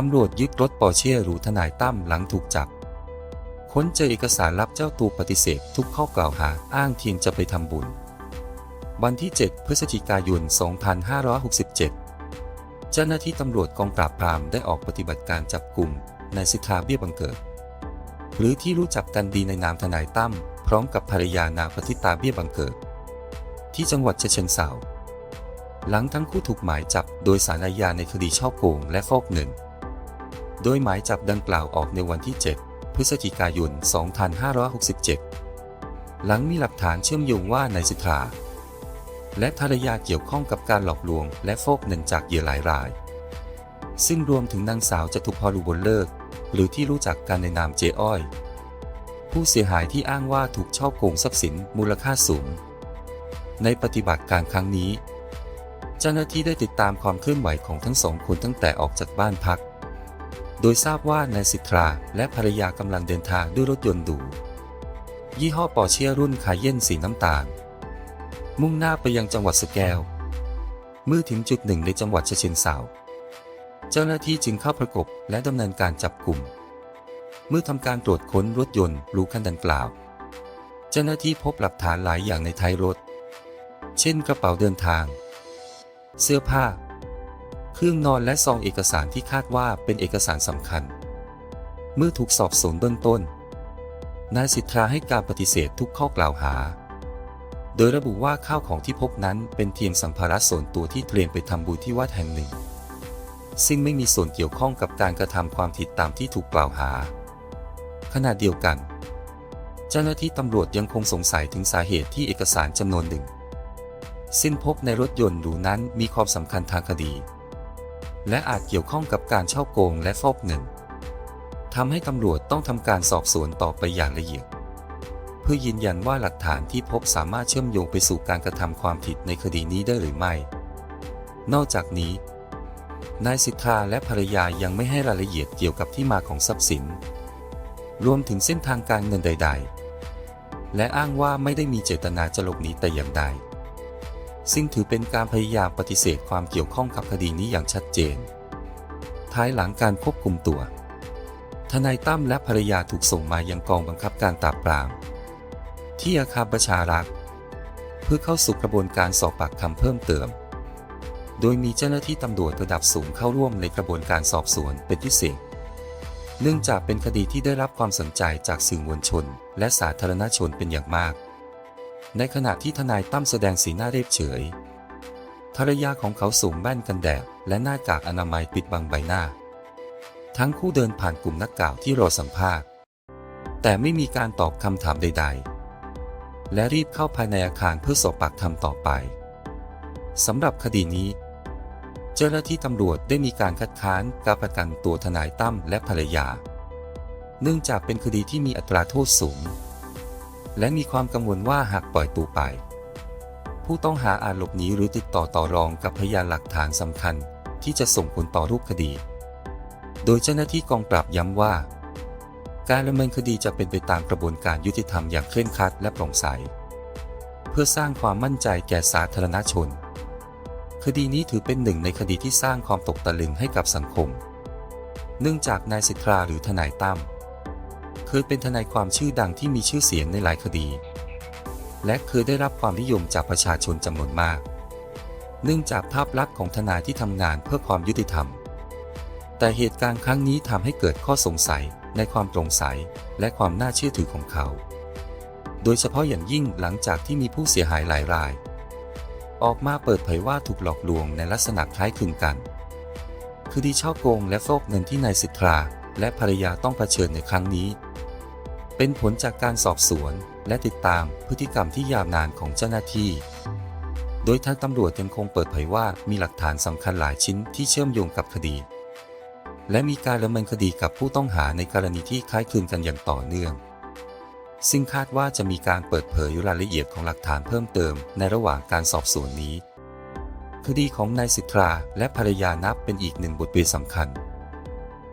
ตำรวจยึดรถปอร์เช่หรูทนายตั้มหลังถูกจับ ค้นเจอเอกสารลับเจ้าตัวปฏิเสธทุกข้อกล่าวหาอ้างเทียงจะไปทำบุญ วันที่ 7 พฤศจิกายน 2567 เจ้าหน้าที่ตำรวจกองปราบปรามได้ออกปฏิบัติการจับกลุ่มนายสิทธาเบี้ยบังเกิด หรือที่รู้จักกันดีในนามทนายตั้มพร้อมกับภรรยานางปฏิตาเบี้ยบังเกิด ที่จังหวัดเชิงเทราหลังทั้งคู่ถูกหมายจับโดยสารอาญาในคดีช่อโกงและฟอกเงิน โดยหมายจับดังกล่าวออกในวันที่ 7 พฤศจิกายน 2567 หลังมีหลักฐานเชื่อมโยงว่านายสิทธาและภรรยาเกี่ยวข้องกับการหลอกลวงและฟอกเงินจากเหยื่อหลายราย ซึ่งรวมถึงนางสาวจตุพรอุบลเลิก หรือที่รู้จักกันในนามเจอ้อย ผู้เสียหายที่อ้างว่าถูกช่อโกงทรัพย์สินมูลค่าสูง ในปฏิบัติการครั้งนี้ เจ้าหน้าที่ได้ติดตามความเคลื่อนไหวของทั้งสองคนตั้งแต่ออกจากบ้านพัก โดยทราบว่านายสิทธาและภรรยากำลังเดินทางด้วยรถยนต์หรูยี่ห้อปอร์เช่รุ่นคาเย่นสีน้ำตาล มุ่งหน้าไปยังจังหวัดสแกวเมื่อถึงจุดหนึ่งในจังหวัดเชิงเทราเจ้าหน้าที่จึงเข้าประกบและดำเนินการจับกลุ่ม เมื่อทำการตรวจค้นรถยนต์รูคันดังกล่าว เจ้าหน้าที่พบหลักฐานหลายอย่างในท้ายรถ เช่นกระเป๋าเดินทาง เสื้อผ้า เครื่องนอนและซองเอกสารที่คาดว่าเป็นเอกสารสำคัญ เมื่อถูกสอบสวนเบื้องต้น นายสิทธาให้การปฏิเสธทุกข้อกล่าวหา โดยระบุว่าข้าวของที่พบนั้นเป็นเพียงสัมภาระส่วนตัวที่เตรียมไปทำบุญที่วัดแห่งหนึ่ง ซึ่งไม่มีส่วนเกี่ยวข้องกับการกระทำความผิดตามที่ถูกกล่าวหา ขณะเดียวกัน เจ้าหน้าที่ตำรวจยังคงสงสัยถึงสาเหตุที่เอกสารจำนวนหนึ่ง สิ้นพบในรถยนต์หรูนั้นมีความสำคัญทางคดี และอาจเกี่ยวข้องกับการช่อโกงและฟอกเงินทำให้ตำรวจต้องทำการสอบสวนต่อไปอย่างละเอียด เพื่อยืนยันว่าหลักฐานที่พบสามารถเชื่อมโยงไปสู่การกระทำความผิดในคดีนี้ได้หรือไม่ นอกจากนี้ นายสิทธาและภรรยายังไม่ให้รายละเอียดเกี่ยวกับที่มาของทรัพย์สิน รวมถึงเส้นทางการเงินใด ๆ และอ้างว่าไม่ได้มีเจตนาจะหลบหนีแต่อย่างใด ซึ่งถือเป็นการพยายามปฏิเสธความเกี่ยวข้องกับคดีนี้อย่างชัดเจน ท้ายหลังการควบคุมตัว ทนายตั้มและภรรยาถูกส่งมายังกองบังคับการปราบปราม ที่อาคารประชารักษ์เพื่อเข้าสู่กระบวนการสอบปากคำเพิ่มเติม โดยมีเจ้าหน้าที่ตำรวจระดับสูงเข้าร่วมในกระบวนการสอบสวนเป็นพิเศษ เนื่องจากเป็นคดีที่ได้รับความสนใจจากสื่อมวลชน และสาธารณชนเป็นอย่างมาก ในขณะที่ทนายตั้มแสดงสีหน้าเรียบเฉย ภรรยาของเขาสวมแว่นกันแดดและหน้ากากอนามัยปิดบังใบหน้า ทั้งคู่เดินผ่านกลุ่มนักข่าวที่รอสัมภาษณ์ แต่ไม่มีการตอบคำถามใด ๆ และรีบเข้าภายในอาคารเพื่อสอบปากคำต่อไปสำหรับคดีนี้ เจ้าหน้าที่ตำรวจได้มีการคัดค้านการประกันตัวทนายตั้มและภรรยา เนื่องจากเป็นคดีที่มีอัตราโทษสูง และมีความกังวลว่าหากปล่อยตัวไป ผู้ต้องหาอาจหลบหนีหรือติดต่อต่อรองกับพยานหลักฐานสำคัญ ที่จะส่งผลต่อรูปคดี โดยเจ้าหน้าที่กองปราบย้ำว่า การดำเนินคดีจะเป็นไปตามกระบวนการยุติธรรมอย่างเคร่งครัดและโปร่งใส เพื่อสร้างความมั่นใจแก่สาธารณชน คดีนี้ถือเป็นหนึ่งในคดีที่สร้างความตกตะลึงให้กับสังคม เนื่องจากนายสิทธาหรือทนายตั้ม ยเป็นทนายความชื่อดังที่มีชื่อเสียงในหลายคดี และเคยได้รับความนิยมจากประชาชนจำนวนมาก เนื่องจากภาพลักษณ์ของทนายที่ทำงานเพื่อความยุติธรรม แต่เหตุการณ์ครั้งนี้ทำให้เกิดข้อสงสัยในความโปร่งใสและความน่าเชื่อถือของเขา โดยเฉพาะอย่างยิ่งหลังจากที่มีผู้เสียหายหลายราย ออกมาเปิดเผยว่าถูกหลอกลวงในลักษณะคล้ายคลึงกัน คือดีช่อโกงและฟอกเงินที่นายสิทธาและภรรยาต้องเผชิญในครั้งนี้ เป็นผลจากการสอบสวน และติดตามพฤติกรรมที่ยาวนานของเจ้าหน้าที่ โดยทางตำรวจยังคงเปิดเผยว่ามีหลักฐานสำคัญหลายชิ้นที่เชื่อมโยงกับคดี และมีการดำเนินคดีกับผู้ต้องหาในกรณีที่คล้ายคลึงกันอย่างต่อเนื่อง ซึ่งคาดว่าจะมีการเปิดเผยรายละเอียดของหลักฐานเพิ่มเติมในระหว่างการสอบสวนนี้ คดีของนายสิทธาและภรรยานับเป็นอีกหนึ่งบทเรียนสำคัญ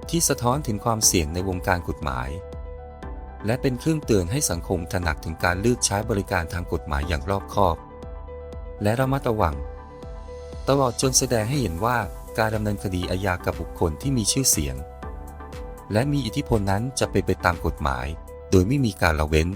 ที่สะท้อนถึงความเสี่ยงในวงการกฎหมาย และเป็นเครื่องเตือนให้สังคมตระหนักถึงการเลือกใช้บริการทางกฎหมายอย่างรอบคอบ และระมัดระวัง ตลอดจนแสดงให้เห็นว่าการดำเนินคดีอาญากับบุคคลที่มีชื่อเสียง และมีอิทธิพลนั้นจะเป็นไปตามกฎหมาย โดยไม่มีการละเว้น